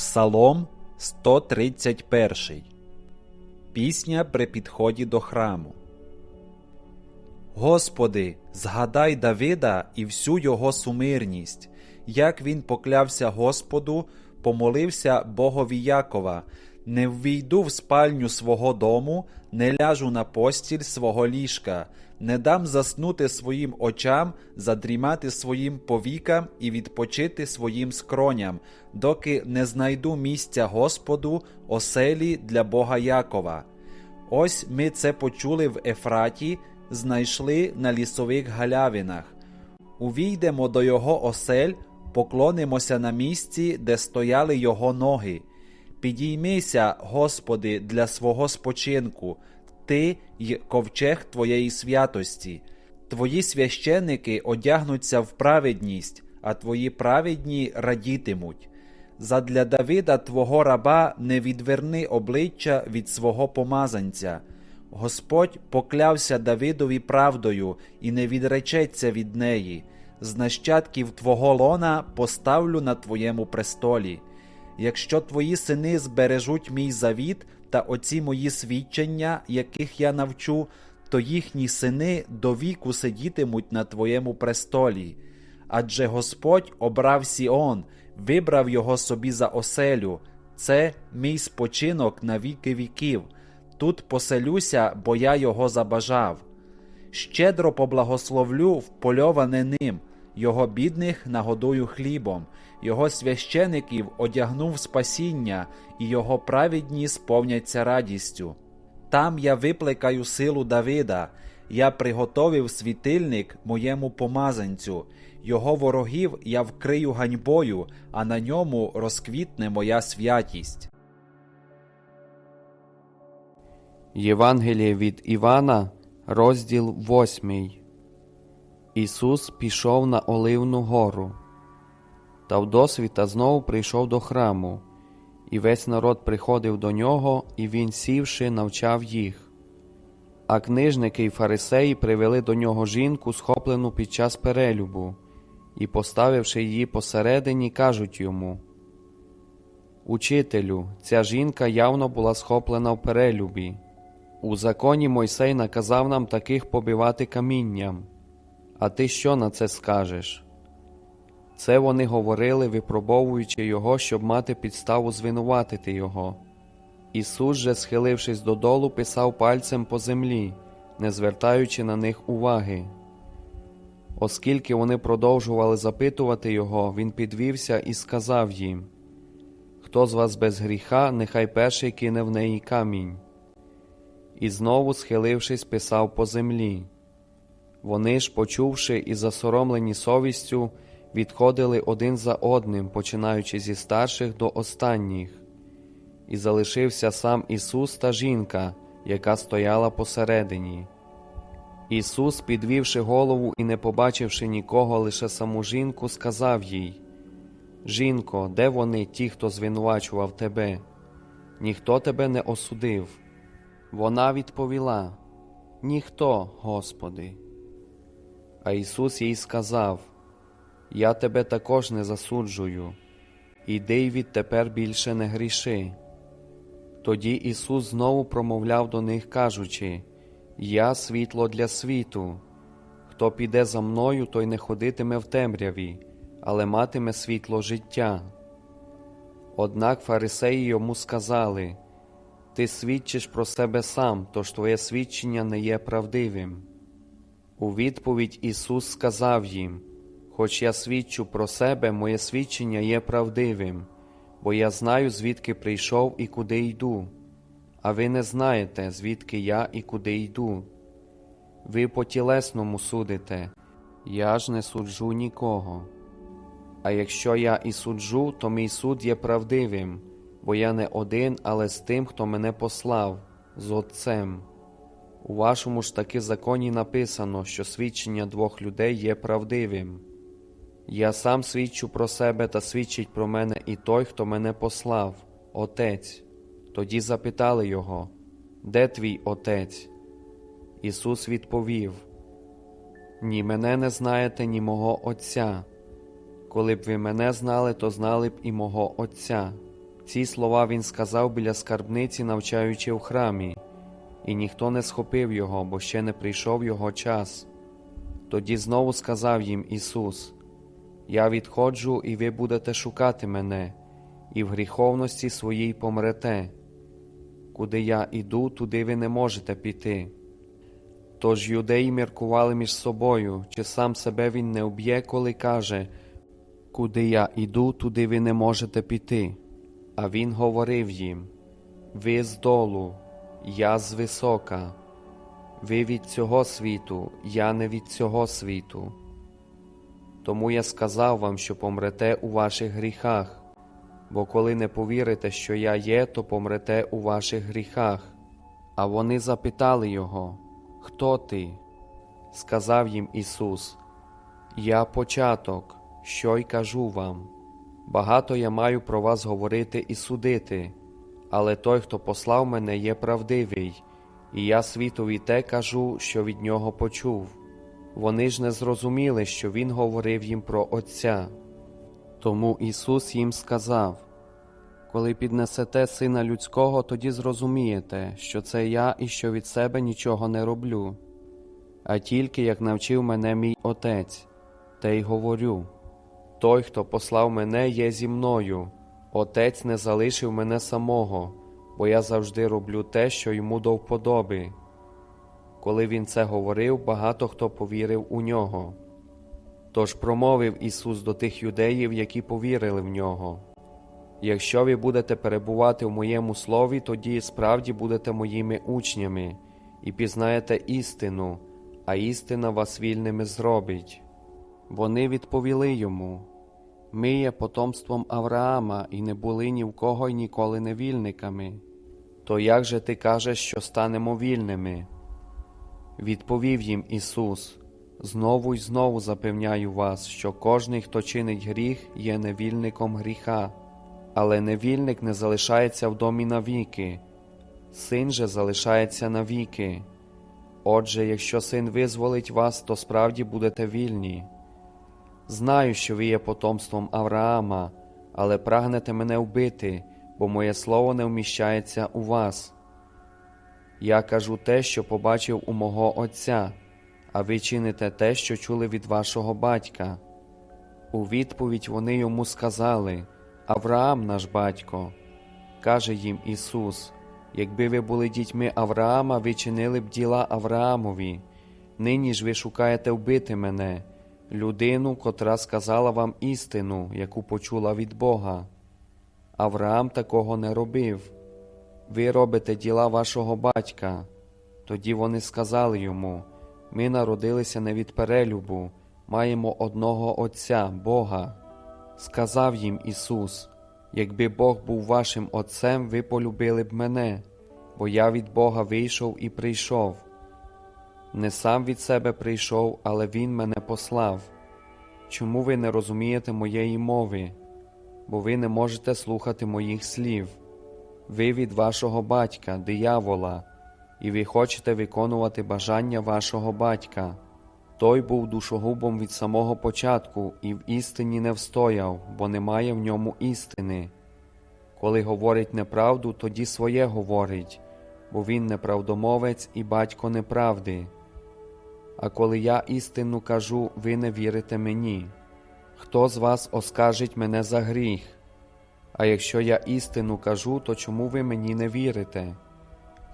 Псалом 131. Пісня при підході до храму. Господи, згадай Давида і всю його сумирність, як він поклявся Господу, помолився Богові Якова, не ввійду в спальню свого дому, не ляжу на постіль свого ліжка, не дам заснути своїм очам, задрімати своїм повікам і відпочити своїм скроням, доки не знайду місця Господу, оселі для Бога Якова. Ось ми це почули в Ефраті, знайшли на лісових галявинах. Увійдемо до його осель, поклонимося на місці, де стояли його ноги. Підіймися, Господи, для свого спочинку, Ти й ковчег Твоєї святості. Твої священники одягнуться в праведність, а Твої праведні радітимуть. Задля Давида Твого раба не відверни обличчя від свого помазанця. Господь поклявся Давидові правдою і не відречеться від неї. З нащадків Твого лона поставлю на Твоєму престолі. Якщо твої сини збережуть мій завіт та оці мої свідчення, яких я навчу, то їхні сини до віку сидітимуть на твоєму престолі. Адже Господь обрав Сіон, вибрав його собі за оселю. Це мій спочинок на віки віків. Тут поселюся, бо я його забажав. Щедро поблагословлю впольоване ним, його бідних нагодую хлібом, його священиків одягнув спасіння, і його праведні сповняться радістю. Там я випликаю силу Давида, я приготовив світильник моєму помазанцю, його ворогів я вкрию ганьбою, а на ньому розквітне моя святість. Євангеліє від Івана, розділ 8. Ісус пішов на Оливну гору. Та вдосвіта знову прийшов до храму, і весь народ приходив до нього, і він, сівши, навчав їх. А книжники й фарисеї привели до нього жінку, схоплену під час перелюбу, і, поставивши її посередині, кажуть йому Учителю, ця жінка явно була схоплена в перелюбі. У законі Мойсей наказав нам таких побивати камінням. А ти що на це скажеш? Це вони говорили, випробовуючи його, щоб мати підставу звинуватити його. Ісус же, схилившись додолу, писав пальцем по землі, не звертаючи на них уваги. Оскільки вони продовжували запитувати його, він підвівся і сказав їм Хто з вас без гріха, нехай перший кине в неї камінь. І знову, схилившись, писав по землі. Вони ж, почувши і засоромлені совістю, відходили один за одним, починаючи зі старших до останніх, і залишився сам Ісус та жінка, яка стояла посередині. Ісус, підвівши голову і не побачивши нікого, лише саму жінку, сказав їй: Жінко, де вони, ті, хто звинувачував тебе? Ніхто тебе не осудив. Вона відповіла: Ніхто, Господи. А Ісус їй сказав: Я тебе також не засуджую, іди й відтепер більше не гріши. Тоді Ісус знову промовляв до них, кажучи: Я світло для світу. Хто піде за мною, той не ходитиме в темряві, але матиме світло життя. Однак фарисеї йому сказали: Ти свідчиш про себе сам, тож твоє свідчення не є правдивим. У відповідь Ісус сказав їм: Хоч я свідчу про себе, моє свідчення є правдивим, бо я знаю, звідки прийшов і куди йду, а ви не знаєте, звідки я і куди йду. Ви по тілесному судите, я ж не суджу нікого. А якщо я і суджу, то мій суд є правдивим, бо я не один, але з тим, хто мене послав, з Отцем. У вашому ж таки законі написано, що свідчення двох людей є правдивим. Я сам свідчу про себе та свідчить про мене і той, хто мене послав, Отець. Тоді запитали його, Де твій Отець? Ісус відповів: Ні мене не знаєте, ні мого Отця. Коли б ви мене знали, то знали б і мого Отця. Ці слова він сказав біля скарбниці, навчаючи в храмі, і ніхто не схопив його, бо ще не прийшов його час. Тоді знову сказав їм Ісус: Я відходжу, і ви будете шукати мене, і в гріховності своїй помрете. Куди я іду, туди ви не можете піти. Тож юдеї міркували між собою, чи сам себе він не уб'є, коли каже, Куди я іду, туди ви не можете піти. А він говорив їм: Ви з долу, я з висока, ви від цього світу, я не від цього світу. Тому я сказав вам, що помрете у ваших гріхах, бо коли не повірите, що я є, то помрете у ваших гріхах. А вони запитали його, Хто ти? Сказав їм Ісус, Я початок, що й кажу вам. Багато я маю про вас говорити і судити, але той, хто послав мене, є правдивий, і я світові те кажу, що від нього почув. Вони ж не зрозуміли, що Він говорив їм про Отця. Тому Ісус їм сказав: Коли піднесете Сина Людського, тоді зрозумієте, що це я і що від себе нічого не роблю, а тільки як навчив мене мій Отець, те й говорю. Той, хто послав мене, є зі мною. Отець не залишив мене самого, бо я завжди роблю те, що йому до вподоби. Коли він це говорив, багато хто повірив у нього. Тож промовив Ісус до тих юдеїв, які повірили в нього. Якщо ви будете перебувати в моєму слові, тоді справді будете моїми учнями і пізнаєте істину, а істина вас вільними зробить. Вони відповіли йому Ми є потомством Авраама і не були ні в кого й ніколи не вільниками. То як же ти кажеш, що станемо вільними? Відповів їм Ісус Знову й знову запевняю вас, що кожний, хто чинить гріх, є невільником гріха, але невільник не залишається в домі навіки, син же залишається навіки. Отже, якщо син визволить вас, то справді будете вільні. Знаю, що ви є потомством Авраама, але прагнете мене вбити, бо моє слово не вміщається у вас. Я кажу те, що побачив у мого Отця, а ви чините те, що чули від вашого батька. У відповідь вони йому сказали Авраам наш батько. Каже їм Ісус: Якби ви були дітьми Авраама, ви чинили б діла Авраамові. Нині ж ви шукаєте вбити мене, людину, котра сказала вам істину, яку почула від Бога. Авраам такого не робив. Ви робите діла вашого батька. Тоді вони сказали йому: Ми народилися не від перелюбу, маємо одного Отця, Бога. Сказав їм Ісус: Якби Бог був вашим Отцем, ви полюбили б мене, бо я від Бога вийшов і прийшов. Не сам від себе прийшов, але Він мене послав. Чому ви не розумієте моєї мови? Бо ви не можете слухати моїх слів. Ви від вашого батька, диявола, і ви хочете виконувати бажання вашого батька. Той був душогубом від самого початку і в істині не встояв, бо немає в ньому істини. Коли говорить неправду, тоді своє говорить, бо він неправдомовець і батько неправди. А коли я істину кажу, ви не вірите мені. Хто з вас оскаржить мене за гріх? А якщо я істину кажу, то чому ви мені не вірите?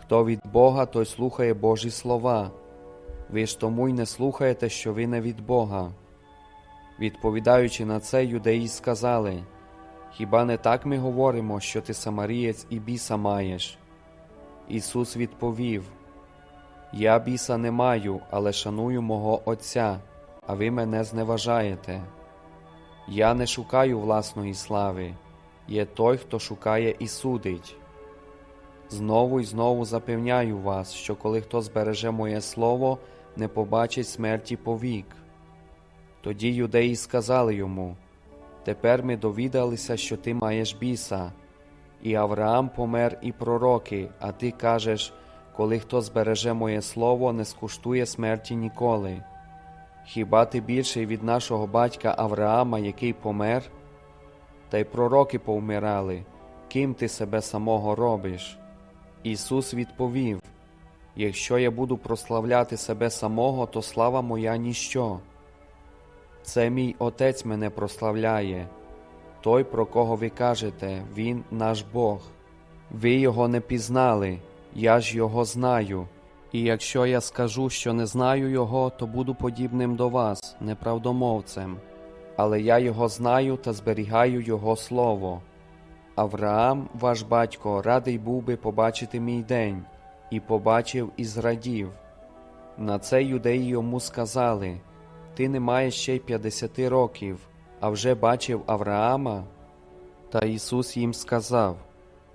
Хто від Бога, той слухає Божі слова. Ви ж тому й не слухаєте, що ви не від Бога. Відповідаючи на це, юдеї сказали Хіба не так ми говоримо, що ти самарієць і біса маєш? Ісус відповів Я біса не маю, але шаную мого Отця, а ви мене зневажаєте. Я не шукаю власної слави, є той, хто шукає і судить. Знову й знову запевняю вас, що коли хто збереже моє слово, не побачить смерті повік. Тоді юдеї сказали йому Тепер ми довідалися, що ти маєш біса, і Авраам помер, і пророки, а ти кажеш, коли хто збереже моє слово, не скуштує смерті ніколи. Хіба ти більший від нашого батька Авраама, який помер? Та й пророки повмирали, ким ти себе самого робиш? Ісус відповів: Якщо я буду прославляти себе самого, то слава моя ніщо. Це мій Отець мене прославляє, той, про кого ви кажете, Він наш Бог. Ви його не пізнали, я ж його знаю. І якщо я скажу, що не знаю його, то буду подібним до вас, неправдомовцем. Але я його знаю та зберігаю його слово. Авраам, ваш батько, радий був би побачити мій день, і побачив і зрадів. На це юдеї йому сказали: Ти не маєш ще й п'ятдесяти років, а вже бачив Авраама? Та Ісус їм сказав: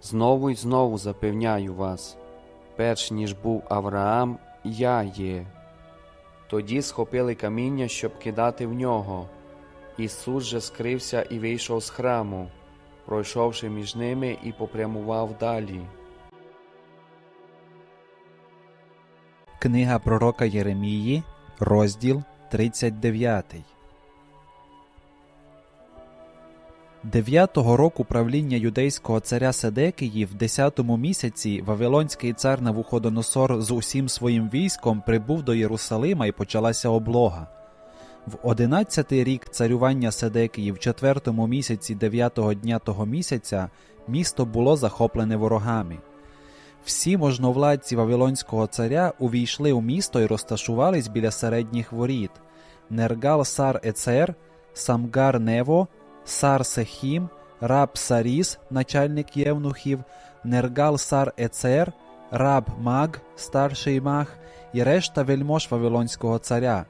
Знову й знову запевняю вас, перш ніж був Авраам, я є. Тоді схопили каміння, щоб кидати в нього. Ісус же скрився і вийшов з храму, пройшовши між ними і попрямував далі. Книга пророка Єремії, розділ 39. Дев'ятого року правління юдейського царя Седекії в десятому місяці Вавилонський цар Навуходоносор з усім своїм військом прибув до Єрусалима і почалася облога. В одинадцятий рік царювання Седекії в четвертому місяці дев'ятого дня того місяця місто було захоплене ворогами. Всі можновладці Вавилонського царя увійшли у місто і розташувались біля середніх воріт. Нергал Сар Ецер, Самгар Нево, Сар Сехім, Раб Саріс, начальник євнухів, Нергал Сар Ецер, Раб Маг, старший маг і решта вельмож Вавилонського царя.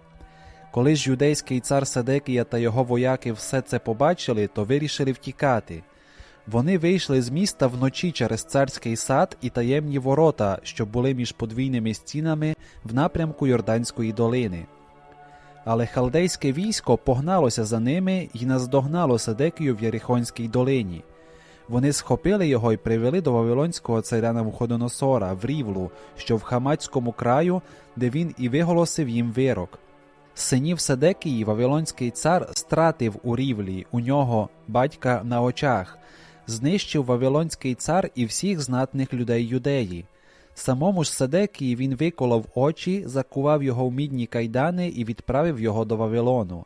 Коли ж юдейський цар Седекія та його вояки все це побачили, то вирішили втікати. Вони вийшли з міста вночі через царський сад і таємні ворота, що були між подвійними стінами в напрямку Йорданської долини. Але халдейське військо погналося за ними і наздогнало Седекію в Єрихонській долині. Вони схопили його і привели до Вавилонського царя Навуходоносора в Рівлу, що в Хамацькому краю, де він і виголосив їм вирок. Синів Седекії Вавилонський цар стратив у рівлі у нього батька на очах, знищив Вавилонський цар і всіх знатних людей юдеї. Самому ж Седекії він виколов очі, закував його в мідні кайдани і відправив його до Вавилону.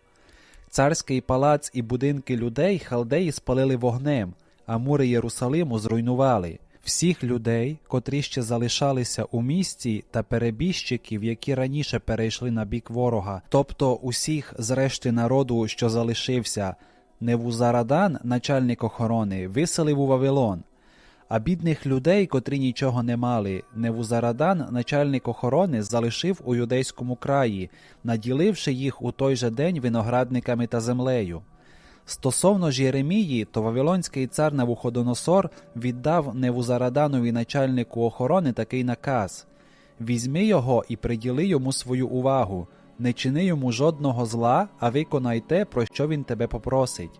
Царський палац і будинки людей халдеї спалили вогнем, а мури Єрусалиму зруйнували. Всіх людей, котрі ще залишалися у місті, та перебіжчиків, які раніше перейшли на бік ворога, тобто усіх з решти народу, що залишився, Невузарадан, начальник охорони, виселив у Вавилон. А бідних людей, котрі нічого не мали, Невузарадан, начальник охорони, залишив у юдейському краї, наділивши їх у той же день виноградниками та землею. Стосовно ж Єремії, то Вавилонський цар Навуходоносор віддав Невузараданові начальнику охорони такий наказ Візьми його і приділи йому свою увагу, не чини йому жодного зла, а виконай те, про що він тебе попросить.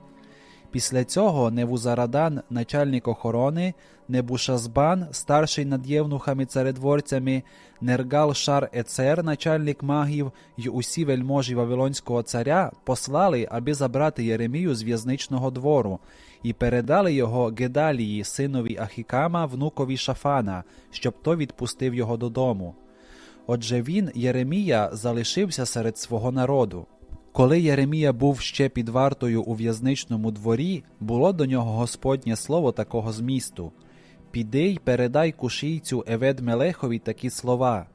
Після цього Невузарадан, начальник охорони, Небушазбан, старший над євнухами царедворцями, Нергал Шар Ецер, начальник магів, й усі вельможі Вавилонського царя послали, аби забрати Єремію з в'язничного двору, і передали його Гедалії, синові Ахікама, внукові Шафана, щоб то відпустив його додому. Отже він, Єремія, залишився серед свого народу. Коли Єремія був ще під вартою у в'язничному дворі, було до нього Господнє слово такого змісту Піди й передай кушійцю Евед Мелехові такі слова.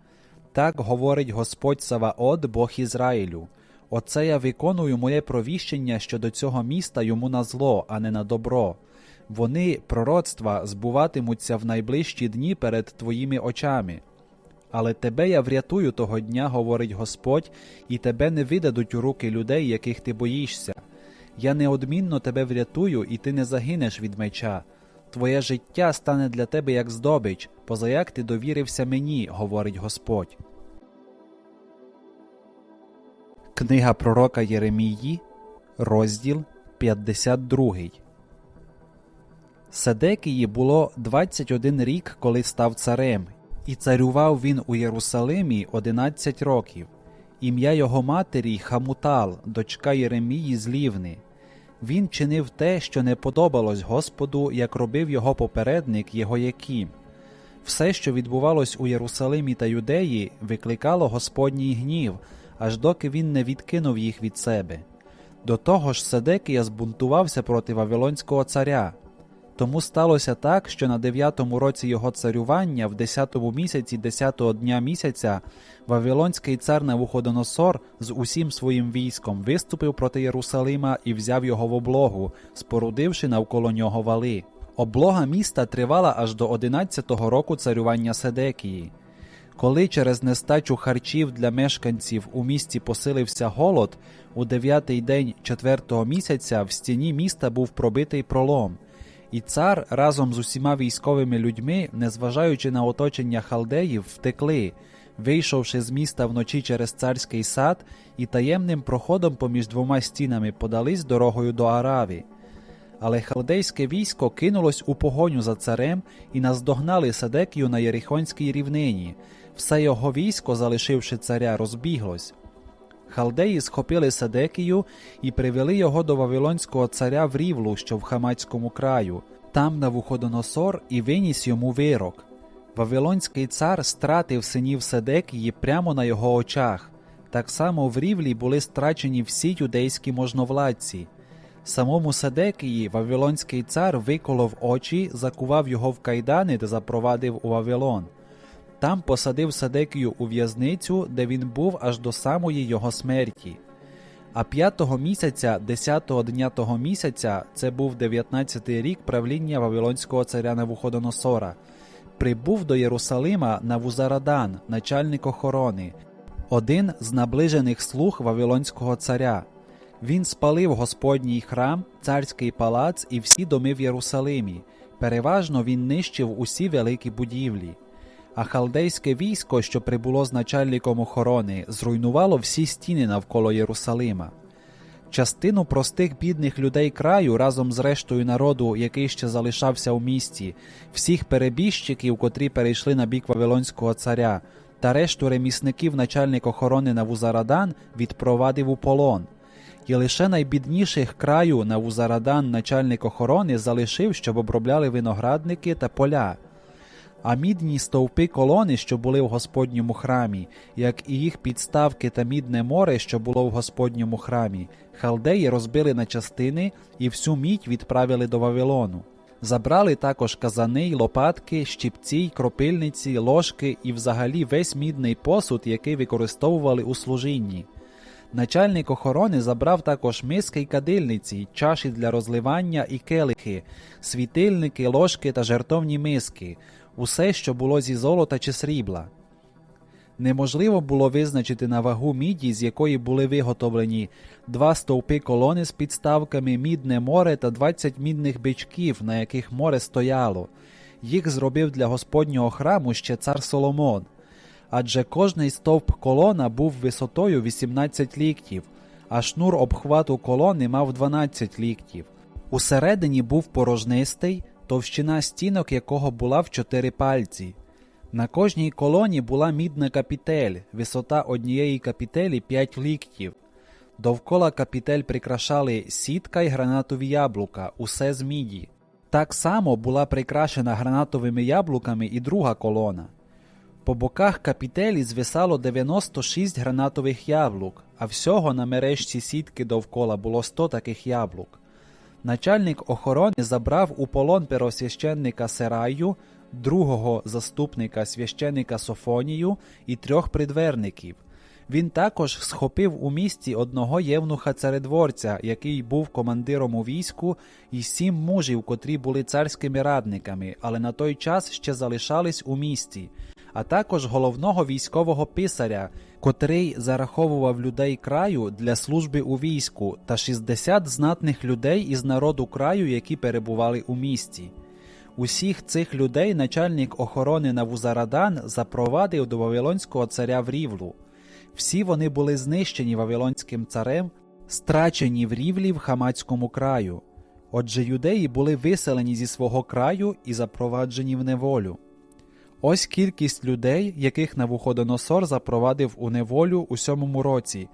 Так говорить Господь Саваот, Бог Ізраїлю. Оце я виконую моє провіщення щодо цього міста йому на зло, а не на добро. Вони, пророцтва, збуватимуться в найближчі дні перед твоїми очами. Але тебе я врятую того дня, говорить Господь, і тебе не видадуть у руки людей, яких ти боїшся. Я неодмінно тебе врятую, і ти не загинеш від меча. Твоє життя стане для тебе як здобич, позаяк ти довірився мені, говорить Господь. Книга пророка Єремії, розділ 52. Седекії було 21 рік, коли став царем, і царював він у Єрусалимі 11 років. Ім'я його матері Хамутал, дочка Єремії з Лівни. Він чинив те, що не подобалось Господу, як робив його попередник Єгояким. Все, що відбувалось у Єрусалимі та Юдеї, викликало Господній гнів, аж доки він не відкинув їх від себе. До того ж, Седекія збунтувався проти Вавилонського царя. Тому сталося так, що на дев'ятому році його царювання, в десятому місяці десятого дня місяця, Вавилонський цар Навуходоносор з усім своїм військом виступив проти Єрусалима і взяв його в облогу, спорудивши навколо нього вали. Облога міста тривала аж до 11-го року царювання Седекії. Коли через нестачу харчів для мешканців у місті посилився голод, у дев'ятий день четвертого місяця в стіні міста був пробитий пролом. І цар разом з усіма військовими людьми, незважаючи на оточення халдеїв, втекли, вийшовши з міста вночі через царський сад і таємним проходом поміж двома стінами подались дорогою до Арави. Але халдейське військо кинулось у погоню за царем і наздогнали Седекію на Єрихонській рівнині. Все його військо, залишивши царя, розбіглось. Халдеї схопили Седекію і привели його до Вавилонського царя в Рівлу, що в Хамацькому краю. Там Навуходоносор і виніс йому вирок. Вавилонський цар стратив синів Седекії прямо на його очах. Так само в Рівлі були страчені всі юдейські можновладці. Самому Седекії Вавилонський цар виколов очі, закував його в кайдани та запровадив у Вавилон. Там посадив Седекію у в'язницю, де він був аж до самої його смерті. А п'ятого місяця, десятого дня того місяця, це був 19-й рік правління Вавилонського царя Навуходоносора, прибув до Єрусалима Навузарадан, начальник охорони, один з наближених слуг Вавилонського царя. Він спалив Господній храм, царський палац і всі доми в Єрусалимі. Переважно він нищив усі великі будівлі. А халдейське військо, що прибуло з начальником охорони, зруйнувало всі стіни навколо Єрусалима. Частину простих бідних людей краю разом з рештою народу, який ще залишався у місті, всіх перебіжчиків, котрі перейшли на бік Вавилонського царя, та решту ремісників начальник охорони Навузарадан відпровадив у полон. І лише найбідніших краю Навузарадан начальник охорони залишив, щоб обробляли виноградники та поля. А мідні стовпи колони, що були в Господньому храмі, як і їх підставки та мідне море, що було в Господньому храмі, халдеї розбили на частини і всю мідь відправили до Вавилону. Забрали також казани й лопатки, щипці й кропильниці, ложки і взагалі весь мідний посуд, який використовували у служінні. Начальник охорони забрав також миски й кадильниці, чаші для розливання і келихи, світильники, ложки та жертовні миски, усе, що було зі золота чи срібла. Неможливо було визначити на вагу міді, з якої були виготовлені два стовпи колони з підставками, мідне море та 20 мідних бичків, на яких море стояло. Їх зробив для Господнього храму ще цар Соломон. Адже кожний стовп колона був висотою 18 ліктів, а шнур обхвату колони мав 12 ліктів. Усередині був порожнистий, товщина стінок якого була в чотири пальці. На кожній колоні була мідна капітель, висота однієї капітелі 5 ліктів. Довкола капітель прикрашали сітка й гранатові яблука, усе з міді. Так само була прикрашена гранатовими яблуками і друга колона. По боках капітелі звисало 96 гранатових яблук, а всього на мережці сітки довкола було 100 таких яблук. Начальник охорони забрав у полон первосвященника Сераю, другого заступника священика Софонію і трьох придверників. Він також схопив у місті одного євнуха царедворця, який був командиром у війську, і сім мужів, котрі були царськими радниками, але на той час ще залишались у місті, а також головного військового писаря, котрий зараховував людей краю для служби у війську, та 60 знатних людей із народу краю, які перебували у місті. Усіх цих людей начальник охорони Навузарадан запровадив до Вавилонського царя в Рівлу. Всі вони були знищені Вавилонським царем, страчені в Рівлі в Хамацькому краю. Отже, юдеї були виселені зі свого краю і запроваджені в неволю. Ось кількість людей, яких Навуходоносор запровадив у неволю у сьомому році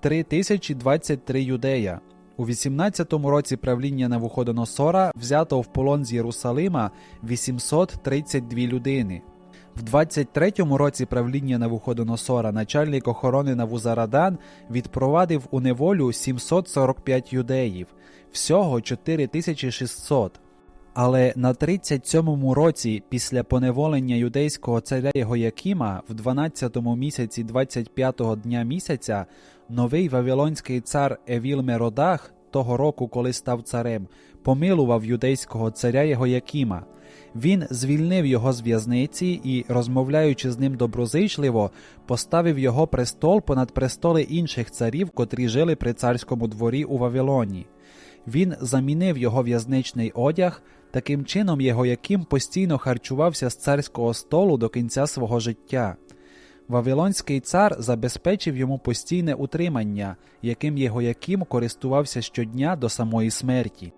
3023 юдея. У 18-му році правління Навуходоносора взято в полон з Єрусалима 832 людини. В 23-му році правління Навуходоносора начальник охорони Навузарадан відпровадив у неволю 745 юдеїв, всього 4600. Але на 37-му році після поневолення юдейського царя Єгоякіма в 12-му місяці 25-го дня місяця новий вавилонський цар Евіл Меродах того року, коли став царем, помилував юдейського царя Єгоякіма. Він звільнив його з в'язниці і, розмовляючи з ним доброзичливо, поставив його престол понад престоли інших царів, котрі жили при царському дворі у Вавилоні. Він замінив його в'язничний одяг, таким чином Єгояким постійно харчувався з царського столу до кінця свого життя. Вавилонський цар забезпечив йому постійне утримання, яким Єгояким користувався щодня до самої смерті.